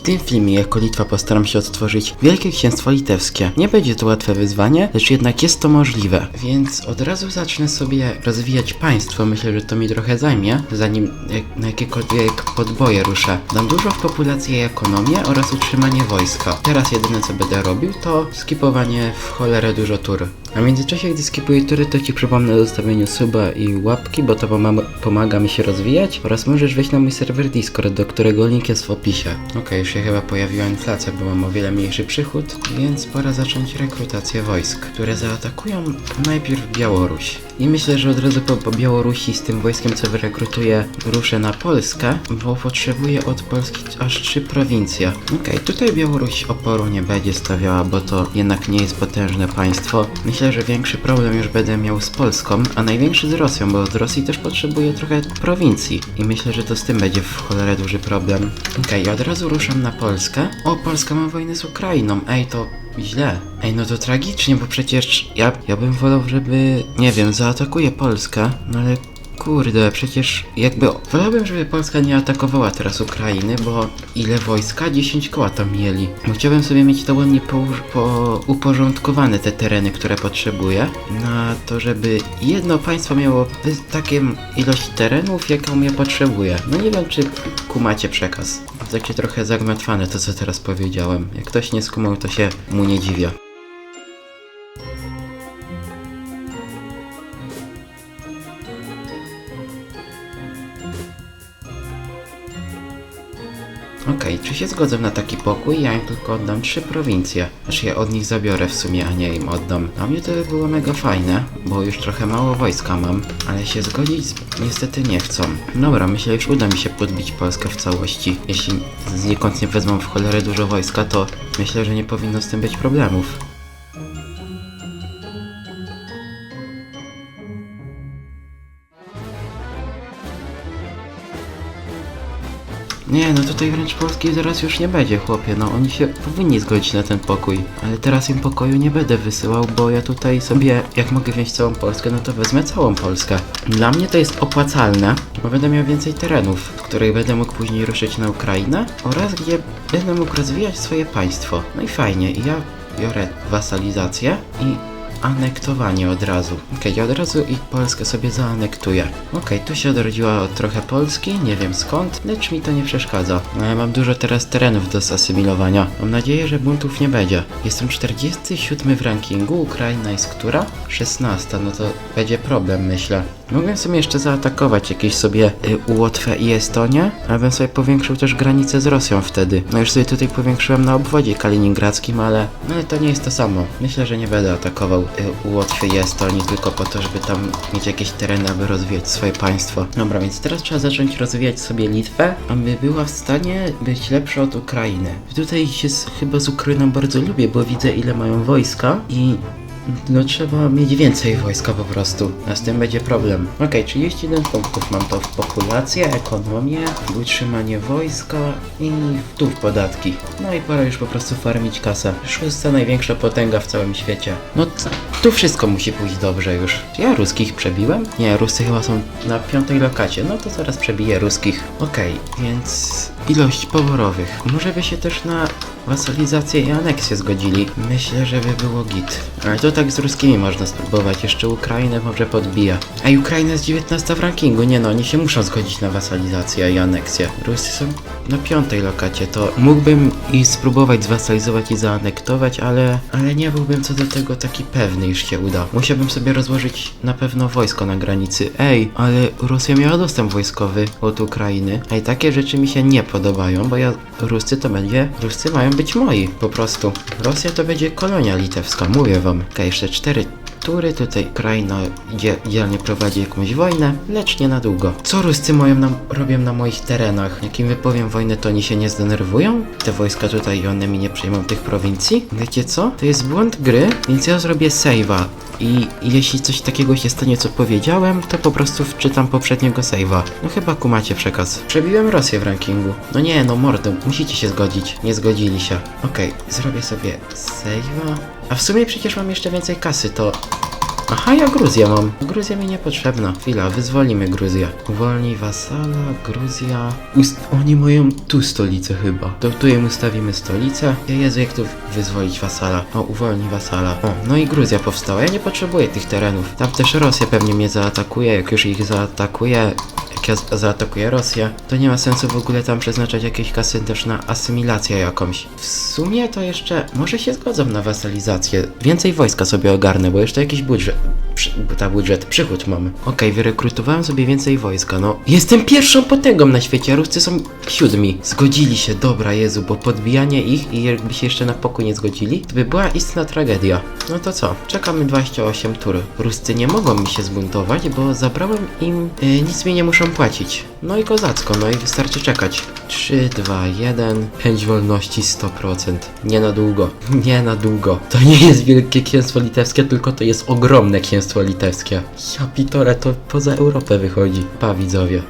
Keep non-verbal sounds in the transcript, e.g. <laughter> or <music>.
W tym filmie jako Litwa postaram się odtworzyć Wielkie Księstwo Litewskie. Nie będzie to łatwe wyzwanie, lecz jednak jest to możliwe. Więc od razu zacznę sobie rozwijać państwo. Myślę, że to mi trochę zajmie, zanim na jakiekolwiek podboje ruszę. Dam dużo w populację i ekonomię oraz utrzymanie wojska. Teraz jedyne co będę robił to skipowanie w cholerę dużo tur. A w międzyczasie, gdy skipuję tury, to ci przypomnę o zostawieniu suba i łapki, bo to pomaga, mi się rozwijać oraz możesz wejść na mój serwer Discord, do którego link jest w opisie. Okej, już się chyba pojawiła inflacja, bo mam o wiele mniejszy przychód, więc pora zacząć rekrutację wojsk, które zaatakują najpierw Białoruś. I myślę, że od razu po, Białorusi z tym wojskiem, co wyrekrutuję, ruszę na Polskę, bo potrzebuję od Polski aż trzy prowincje. Okej, tutaj Białoruś oporu nie będzie stawiała, bo to jednak nie jest potężne państwo. Myślę, że większy problem już będę miał z Polską, a największy z Rosją, bo z Rosji też potrzebuję trochę prowincji. I myślę, że to z tym będzie w cholerę duży problem. Okej, od razu ruszam na Polskę. O, Polska ma wojnę z Ukrainą. Ej, to źle. Ej, no to tragicznie, bo przecież ja, ja bym wolał, żeby, nie wiem, zaatakuje Polskę, no ale Kurde, przecież jakby wolałbym, żeby Polska nie atakowała teraz Ukrainy, bo ile wojska? 10 koła tam mieli. Chciałbym sobie mieć to ładnie po, po uporządkowane te tereny, które potrzebuję, na to, żeby jedno państwo miało taką ilość terenów, jaką ja potrzebuję. No nie wiem, czy kumacie przekaz. Takie trochę zagmatwane to, co teraz powiedziałem. Jak ktoś nie skumał, to się mu nie dziwię. Okej, czy się zgodzę na taki pokój? Ja im tylko oddam trzy prowincje. Znaczy ja od nich zabiorę w sumie, a nie im oddam. Dla mnie to by było mega fajne, bo już trochę mało wojska mam, ale się zgodzić niestety nie chcą. Dobra, myślę, już uda mi się podbić Polskę w całości. Jeśli znikąd nie wezmą w cholerę dużo wojska, to myślę, że nie powinno z tym być problemów. Nie, no tutaj wręcz Polski zaraz już nie będzie, chłopie. No oni się powinni zgodzić na ten pokój. Ale teraz im pokoju nie będę wysyłał, bo ja tutaj sobie, jak mogę wziąć całą Polskę, no to wezmę całą Polskę. Dla mnie to jest opłacalne, bo będę miał więcej terenów, w których będę mógł później ruszyć na Ukrainę oraz gdzie będę mógł rozwijać swoje państwo. No i fajnie, ja biorę wasalizację i anektowanie od razu. Okej, ja od razu i Polskę sobie zaanektuję. Okej, tu się odrodziła trochę Polski, nie wiem skąd, lecz mi to nie przeszkadza. No, ja mam dużo teraz terenów do zasymilowania. Mam nadzieję, że buntów nie będzie. Jestem 47 w rankingu, Ukraina jest która? 16, no to będzie problem, myślę. Mogłem sobie jeszcze zaatakować jakieś sobie y, Łotwę i Estonię, ale bym sobie powiększył też granicę z Rosją wtedy. No już sobie tutaj powiększyłem na obwodzie kaliningradzkim, ale, no, ale to nie jest to samo. Myślę, że nie będę atakował y, Łotwy i Estonii tylko po to, żeby tam mieć jakieś tereny, aby rozwijać swoje państwo. Dobra, więc teraz trzeba zacząć rozwijać sobie Litwę, aby była w stanie być lepsza od Ukrainy. Tutaj się z, chyba z Ukrainą bardzo lubię, bo widzę ile mają wojska i no trzeba mieć więcej wojska po prostu, a z tym będzie problem. Okej, 31 punktów mam to w populację, ekonomię, utrzymanie wojska i tu w podatki. No i pora już po prostu farmić kasę. Szósta największa potęga w całym świecie. No tu wszystko musi pójść dobrze już. Ja ruskich przebiłem? Nie, Rusy chyba są na piątej lokacie, no to zaraz przebiję ruskich. Okej, więc ilość poborowych. Może by się też na wasalizację i aneksję zgodzili. Myślę, że by było git. Ale to tak z ruskimi można spróbować. Jeszcze Ukrainę może podbija. A Ukraina jest 19 w rankingu. Nie no, oni się muszą zgodzić na wasalizację i aneksję. Rusy są na piątej lokacie, to mógłbym i spróbować zwasalizować i zaanektować, ale, ale nie byłbym co do tego taki pewny, iż się uda. Musiałbym sobie rozłożyć na pewno wojsko na granicy. Ej, ale Rosja miała dostęp wojskowy od Ukrainy, i takie rzeczy mi się nie podobają, bo ja, Ruscy to będzie, Ruscy mają być moi, po prostu. Rosja to będzie kolonia litewska, mówię wam. K jeszcze 4 który tutaj Ukraina idzie, idealnie prowadzi jakąś wojnę, lecz nie na długo. Co Ruscy mają robią na moich terenach? Jak im wypowiem wojnę, to oni się nie zdenerwują? Te wojska tutaj i one mi nie przejmą tych prowincji? Wiecie co? To jest błąd gry, więc ja zrobię save'a. I jeśli coś takiego się stanie, co powiedziałem, to po prostu wczytam poprzedniego save'a. No chyba kumacie przekaz. Przebiłem Rosję w rankingu. No nie, no mordo, musicie się zgodzić. Nie zgodzili się. Okej, okay, zrobię sobie save'a. A w sumie przecież mam jeszcze więcej kasy, to Aha, ja Gruzję mam. Gruzja mi niepotrzebna. Chwila, wyzwolimy Gruzję. Uwolnij wasala, Gruzja... Ust Oni mają tu stolicę chyba. To tu im ustawimy stolicę. Ja Jezu, jak tu wyzwolić wasala? O, uwolnij wasala. O, no i Gruzja powstała. Ja nie potrzebuję tych terenów. Tam też Rosja pewnie mnie zaatakuje. Jak już ich zaatakuje, jak ja z- zaatakuję Rosję, to nie ma sensu w ogóle tam przeznaczać jakiejś kasy też na asymilację jakąś. W sumie to jeszcze może się zgodzą na wasalizację. Więcej wojska sobie ogarnę, bo jeszcze jakiś budżet. Przy, ta budżet, przychód mamy. Okej, wyrekrutowałem sobie więcej wojska, no. Jestem pierwszą potęgą na świecie, a Ruscy są siódmi. Zgodzili się, dobra Jezu, bo podbijanie ich i jakby się jeszcze na pokój nie zgodzili, to by była istna tragedia. No to co? Czekamy 28 tur. Ruscy nie mogą mi się zbuntować, bo zabrałem im, y, nic mi nie muszą płacić. No i kozacko, no i wystarczy czekać. 3, 2, 1, chęć wolności 100%. Nie na długo, <laughs> nie na długo. To nie jest wielkie księstwo litewskie, tylko to jest ogromne księstwo litewskie. Ja pitore, to poza Europę wychodzi. Pa widzowie.